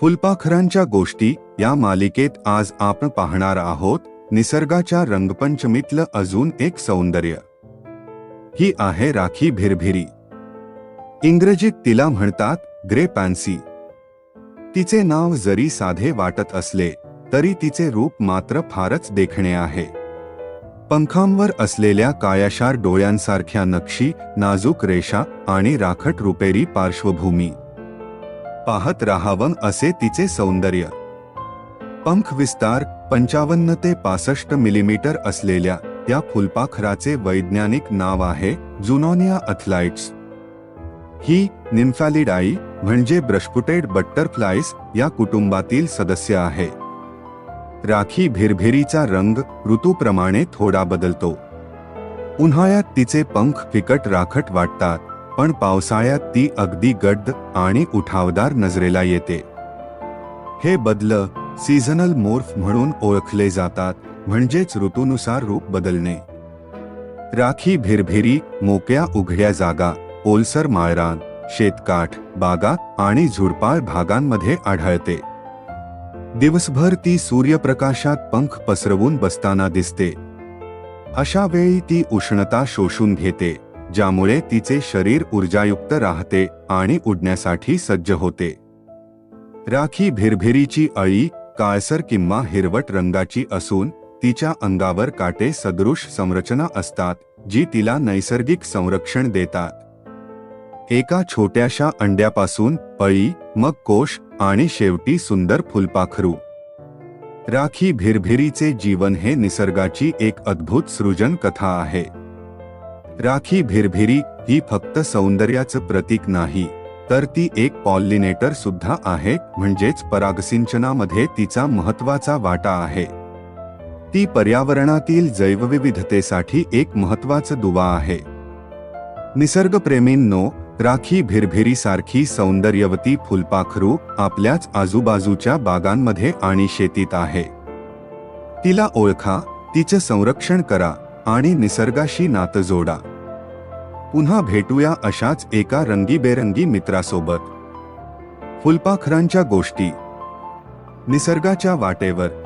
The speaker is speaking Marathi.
फुलपाखरांच्या गोष्टी या मालिकेत आज आपण पाहणार आहोत. निसर्गाच्या रंगपंचमीतलं अजून एक सौंदर्य. ही आहे राखी भिरभिरी. इंग्रजीत तिला म्हणतात ग्रे पॅन्सी. तिचे नाव जरी साधे वाटत असले तरी तिचे रूप मात्र फारच देखणे आहे. पंखांवर असलेल्या कायाशार डोळ्यांसारख्या नक्षी नाजूक रेषा आणि राखट रुपेरी पार्श्वभूमी. पाहत राहावं असे तिचे सौंदर्य. पंख विस्तार पंचावन्न ते पासष्ट मिलीमीटर असलेल्या त्या फुलपाखराचे वैज्ञानिक नाव आहे जुनोनिया अथलाइट्स. ही निम्फॅलिडाई म्हणजे ब्रशपुटेड बटरफ्लायज या कुटुंबातील सदस्य आहे. राखी भिरभिरीचा रंग ऋतूप्रमाणे थोडा बदलतो. उन्हाळ्यात तिचे पंख फिकट राखट वाटतात. पण पावसाळ्यात ती अगदी गड्ड आणि उठावदार नजरेला येते. हे बदल सीझनल मोर्फ म्हणून ओळखले जातात म्हणजेच ऋतूनुसार रूप बदलणे. राखी भिरभिरी मोक्या उघड्या जागा ओलसर माळरान शेतकाठ बागा आणि झुडपाळ भागांमध्ये आढळते. दिवसभर ती सूर्यप्रकाशात पंख पसरवून बसताना दिसते. अशा वेळी ती उष्णता शोषून घेते. ज्यामुळे तिचे शरीर ऊर्जायुक्त राहते आणि उडण्यासाठी सज्ज होते. राखी भिरभिरीची अळी काळसर किंवा हिरवट रंगाची असून तिच्या अंगावर काटे सदृश संरचना असतात जी तिला नैसर्गिक संरक्षण देतात. एका छोट्याशा अंड्यापासून अळी मग कोश आणि शेवटी सुंदर फुलपाखरू. राखी भिरभिरीचे जीवन हे निसर्गाची एक अद्भुत सृजन कथा आहे. राखी भिरभिरी ही फक्त सौंदर्याचं प्रतीक नाही तर ती एक पॉलिनेटर सुद्धा आहे म्हणजेच परागसिंचनामध्ये तिचा महत्त्वाचा वाटा आहे. ती पर्यावरणातील जैवविविधतेसाठी एक महत्वाचं दुवा आहे. निसर्गप्रेमींनो राखी भिरभिरी सारखी सौंदर्यवती फुलपाखरू आपल्याच आजूबाजूच्या बागांमध्ये आणि शेतीत आहे. तिला ओळखा तिचं संरक्षण करा आणि निसर्गाशी नातं जोडा. पुन्हा भेटूया अशाच एका रंगीबेरंगी मित्रासोबत. फुलपाखरांच्या गोष्टी. निसर्गाच्या वाटेवर.